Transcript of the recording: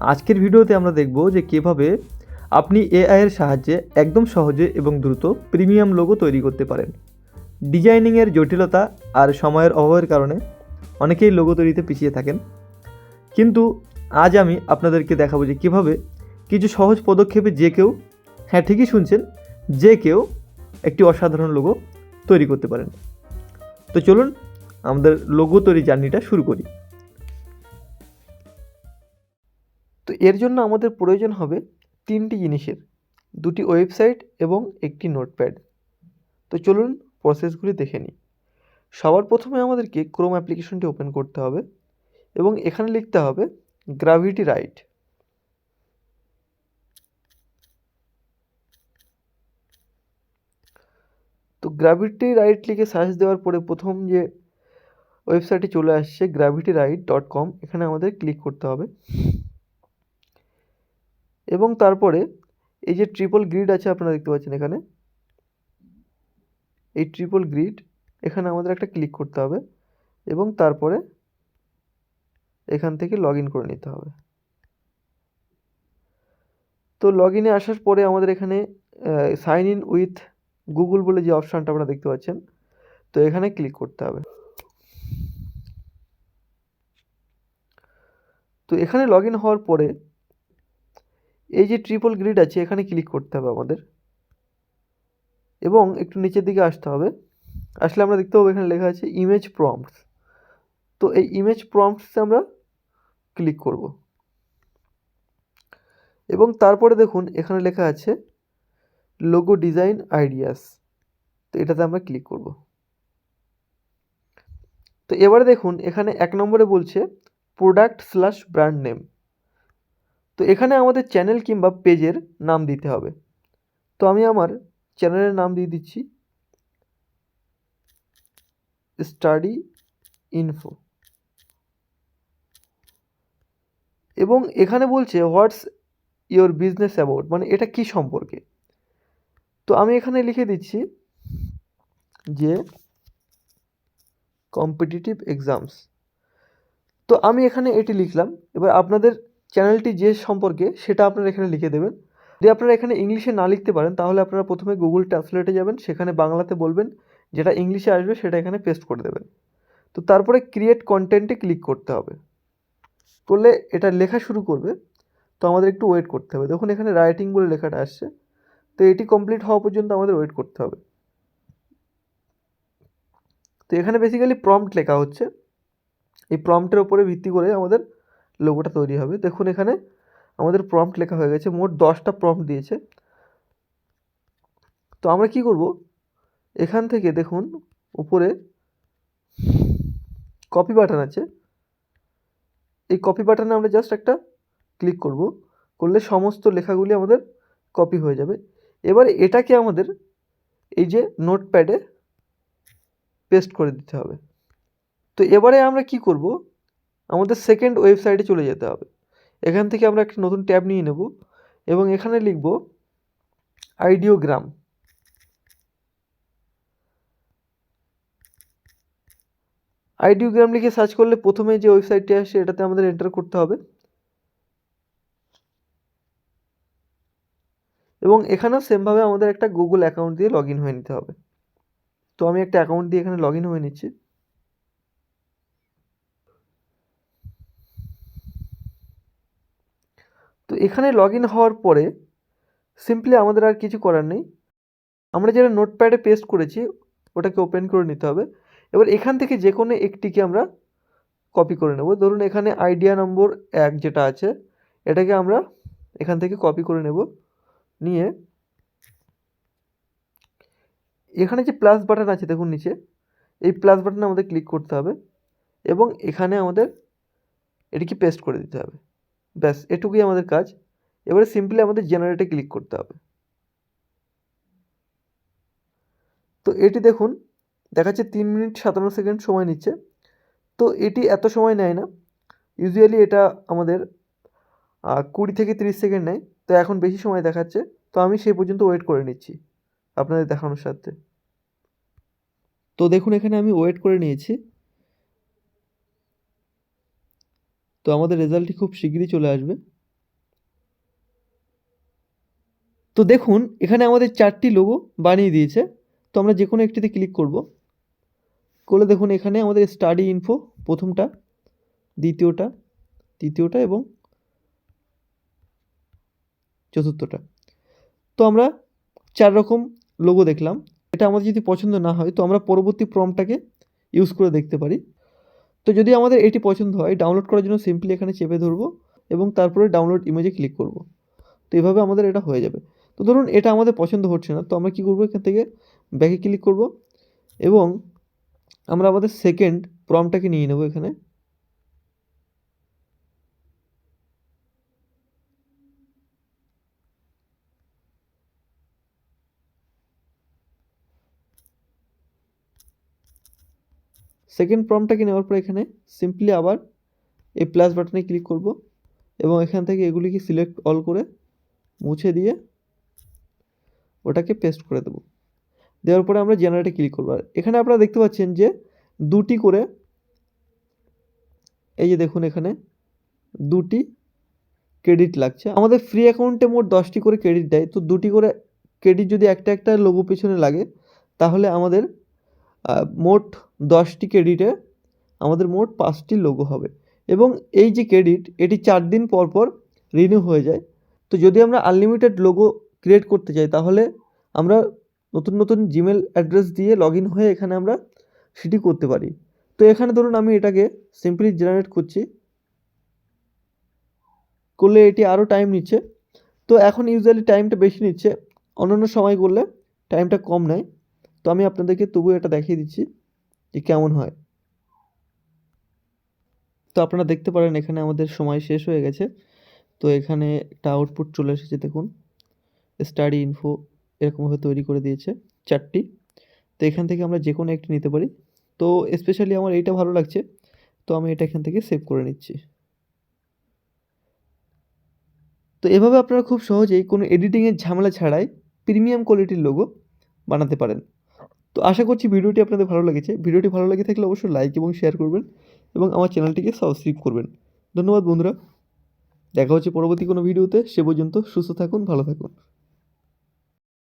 আজকের ভিডিওতে আমরা দেখব যে কীভাবে আপনি এআই এর সাহায্যে একদম সহজে এবং দ্রুত প্রিমিয়াম লোগো তৈরি করতে পারেন। ডিজাইনিংয়ের জটিলতা আর সময়ের অভাবের কারণে অনেকেই লোগো তৈরিতে পিছিয়ে থাকেন। কিন্তু আজ আমি আপনাদেরকে দেখাবো যে কীভাবে কিছু সহজ পদক্ষেপে যে কেউ হ্যাঁ ঠিকই শুনছেন, যে কেউ একটি অসাধারণ লোগো তৈরি করতে পারেন। তো চলুন আমাদের লোগো তৈরি জার্নিটা শুরু করি। এর জন্য আমাদের প্রয়োজন হবে তিনটি জিনিসের, দুটি ওয়েবসাইট এবং একটি নোটপ্যাড। তো চলুন প্রসেসগুলি দেখে নিই। সবার প্রথমে আমাদেরকে ক্রোম অ্যাপ্লিকেশনটি ওপেন করতে হবে এবং এখানে লিখতে হবে গ্রাভিটি রাইট তো গ্র্যাভিটি রাইট লিখে সার্চ দেওয়ার পরে প্রথম যে ওয়েবসাইটে চলে আসছে গ্র্যাভিটি রাইট ডট কম এখানে আমাদের ক্লিক করতে হবে। এবং তারপরে এই যে ট্রিপল গ্রিড আছে আপনারা দেখতে পাচ্ছেন এখানে। এই ট্রিপল গ্রিড এখানে আমাদের একটা ক্লিক করতে হবে এবং তারপরে এখান থেকে লগ ইন করে নিতে হবে। তো লগ ইনে আসার পরে আমাদের এখানে সাইন ইন উইথ গুগল বলে যে অপশানটা আপনারা দেখতে পাচ্ছেন, তো এখানে ক্লিক করতে হবে। তো এখানে লগ ইন হওয়ার পরে এই যে ট্রিপল গ্রিড আছে, এখানে ক্লিক করতে হবে আমাদের। এবং একটু নিচের দিকে আসতে হবে। আসলে আমরা দেখতে পাবো এখানে লেখা আছে ইমেজ প্রম্পটস তো এই ইমেজ প্রম্পটসে আমরা ক্লিক করব। এবং তারপরে দেখুন, এখানে লেখা আছে লোগো ডিজাইন আইডিয়াস তো এটাতে আমরা ক্লিক করব। তো এবারে দেখুন, এখানে এক নম্বরে বলছে প্রোডাক্ট স্ল্যাশ ব্র্যান্ড নেম তো এখানে আমাদের চ্যানেল কিংবা পেজের নাম দিতে হবে। তো আমি আমার চ্যানেলের নাম দিয়ে দিচ্ছি। স্টাডি ইনফো এবং এখানে বলছে হোয়াটস ইয়োর বিজনেস অ্যাবাউট মানে এটা কি সম্পর্কে? তো আমি এখানে লিখে দিচ্ছি যে কম্পিটিটিভ এক্সামস তো আমি এখানে এটি লিখলাম। এবার আপনাদের চ্যানেলটি যে সম্পর্কে সেটা আপনারা এখানে লিখে দেবেন। যদি আপনারা এখানে ইংলিশে না লিখতে পারেন, তাহলে আপনারা প্রথমে গুগল ট্রান্সলেটে যাবেন, সেখানে বাংলাতে বলবেন, যেটা ইংলিশে আসবে সেটা এখানে পেস্ট করে দেবেন। তো তারপরে ক্রিয়েট কন্টেন্টে ক্লিক করতে হবে। করলে এটা লেখা শুরু করবে, তো আমাদের একটু ওয়েট করতে হবে। দেখুন এখানে রাইটিং বলে লেখাটা আসছে, তো এটি কমপ্লিট হওয়া পর্যন্ত আমাদের ওয়েট করতে হবে। তো এখানে বেসিক্যালি প্রম্পট লেখা হচ্ছে। এই প্রম্পটের ওপরে ভিত্তি করে আমাদের লোগোটা তৈরি হবে। দেখুন এখানে আমাদের প্রম্পট লেখা হয়ে গেছে, মোট দশটা প্রম্পট দিয়েছে। তো আমরা কি করব? এখান থেকে দেখুন, উপরে কপি বাটন আছে। এই কপি বাটনে আমরা জাস্ট একটা ক্লিক করব। করলে সমস্ত লেখাগুলি আমাদের কপি হয়ে যাবে। এবার এটাকে আমাদের এই যে নোটপ্যাডে পেস্ট করে দিতে হবে। তো এবারে আমরা কি করব? আমাদের সেকেন্ড ওয়েবসাইটে চলে যেতে হবে। এখান থেকে আমরা একটা নতুন ট্যাব নিয়ে নেব এবং এখানে লিখব আইডিওগ্রাম আইডিওগ্রাম লিখে সার্চ করলে প্রথমে যে ওয়েবসাইটটি আসে এটাতে আমাদের এন্টার করতে হবে। এবং এখানেও সেমভাবে আমাদের একটা গুগল অ্যাকাউন্ট দিয়ে লগ ইন হয়ে নিতে হবে। তো আমি একটা অ্যাকাউন্ট দিয়ে এখানে লগ ইন হয়ে নিচ্ছি। তো এখানে লগ ইন হওয়ার পরে সিম্পলি আমাদের আর কিছু করার নেই। আমরা যেটা নোটপ্যাডে পেস্ট করেছি, ওটাকে ওপেন করে নিতে হবে। এবার এখান থেকে যে কোনো একটিকে আমরা কপি করে নেব। ধরুন এখানে আইডিয়া নম্বর এক যেটা আছে, এটাকে আমরা এখান থেকে কপি করে নেব। নিয়ে এখানে যে প্লাস বাটন আছে, দেখুন নিচে, এই প্লাস বাটনে আমাদের ক্লিক করতে হবে এবং এখানে আমাদের এটিকে পেস্ট করে দিতে হবে। ব্যাস, এটুকুই আমাদের কাজ। এবারে সিম্পলি আমাদের জেনারেটে ক্লিক করতে হবে। তো এটি দেখুন, দেখাচ্ছে তিন মিনিট সাতান্ন সেকেন্ড সময় নিচ্ছে। তো এটি এত সময় নেয় না। ইউজুয়ালি এটা আমাদের কুড়ি থেকে তিরিশ সেকেন্ড নেয়। তো এখন বেশি সময় দেখাচ্ছে। তো আমি সেই পর্যন্ত ওয়েট করে নিচ্ছি আপনাদের দেখানোর সাথে। তো দেখুন, এখানে আমি ওয়েট করে নিয়েছি। তো আমাদের রেজাল্টটি খুব শীঘ্রই চলে আসবে। তো দেখুন, এখানে আমাদের চারটি লোগো বানিয়ে দিয়েছে। তো আমরা যে কোনো একটিতে ক্লিক করব। করলে দেখুন, এখানে আমাদের স্টাডি ইনফো প্রথমটা, দ্বিতীয়টা, তৃতীয়টা এবং চতুর্থটা। তো আমরা চার রকম লোগো দেখলাম। এটা আমাদের যদি পছন্দ না হয়, তো আমরা পরবর্তী প্রমটাকে ইউজ করে দেখতে পারি। তো যদি আমাদের এটি পছন্দ হয় ডাউনলোড করার জন্য সিম্পলি এখানে চেপে ধরবো এবং তারপরে ডাউনলোড ইমেজে ক্লিক করব। তো এভাবে আমাদের এটা হয়ে যাবে। তো ধরুন এটা আমাদের পছন্দ হচ্ছে না, তো আমরা কী করব এখান থেকে? ব্যাকে ক্লিক করব এবং আমরা আমাদের সেকেন্ড প্রমটাকে নিয়ে নেব এখানে। সেকেন্ড প্রমটাকে নেওয়ার পর এখানে সিম্পলি আবার এই প্লাস বাটনে ক্লিক করব এবং এখান থেকে এগুলিকে সিলেক্ট অল করে মুছে দিয়ে ওটাকে পেস্ট করে দেবো। দেওয়ার পরে আমরা জেনারেটে ক্লিক করব। আর এখানে আপনারা দেখতে পাচ্ছেন যে দুটি করে এই যে দেখুন এখানে দুটি ক্রেডিট লাগছে। আমাদের ফ্রি অ্যাকাউন্টে মোট দশটি করে ক্রেডিট দেয়। তো দুটি করে ক্রেডিট যদি একটা একটা লোগো পেছনে লাগে, তাহলে আমাদের মোট দশটি ক্রেডিটে আমাদের মোট পাঁচটি লোগো হবে। এবং এই যে ক্রেডিট, এটি চার দিন পর পর রিনিউ হয়ে যায়। তো যদি আমরা আনলিমিটেড লোগো ক্রিয়েট করতে চাই, তাহলে আমরা নতুন নতুন জিমেল অ্যাড্রেস দিয়ে লগ ইন হয়ে এখানে আমরা সেটি করতে পারি। তো এখানে ধরুন আমি এটাকে সিম্পলি জেনারেট করছি। করলে এটি আরও টাইম নিচ্ছে। তো এখন ইউজুয়ালি টাইমটা বেশি নিচ্ছে। অন্যান্য সময় করলে টাইমটা কম নেয়। তো আমি আপনাদেরকে তবু এটা দেখিয়ে দিচ্ছি যে কেমন হয়। তো আপনারা দেখতে পারেন এখানে আমাদের সময় শেষ হয়ে গেছে। তো এখানে একটা আউটপুট চলে এসেছে, দেখুন। স্টাডি ইনফো এরকমভাবে তৈরি করে দিয়েছে চারটি তো এখান থেকে আমরা যে কোনো একটি নিতে পারি। তো স্পেশালি আমার এইটা ভালো লাগছে, তো আমি এটা এখান থেকে সেভ করে নিচ্ছি। তো এভাবে আপনারা খুব সহজেই কোনো এডিটিংয়ের ঝামেলা ছাড়াই প্রিমিয়াম কোয়ালিটির লোগো বানাতে পারেন। তো আশা করছি ভিডিওটি আপনাদের ভালো লেগেছে। ভিডিওটি ভালো লেগে থাকলে অবশ্যই লাইক এবং শেয়ার করবেন এবং আমার চ্যানেলটিকে সাবস্ক্রাইব করবেন। ধন্যবাদ বন্ধুরা। দেখা হচ্ছে পরবর্তী কোনো ভিডিওতে। সে পর্যন্ত সুস্থ থাকুন, ভালো থাকুন।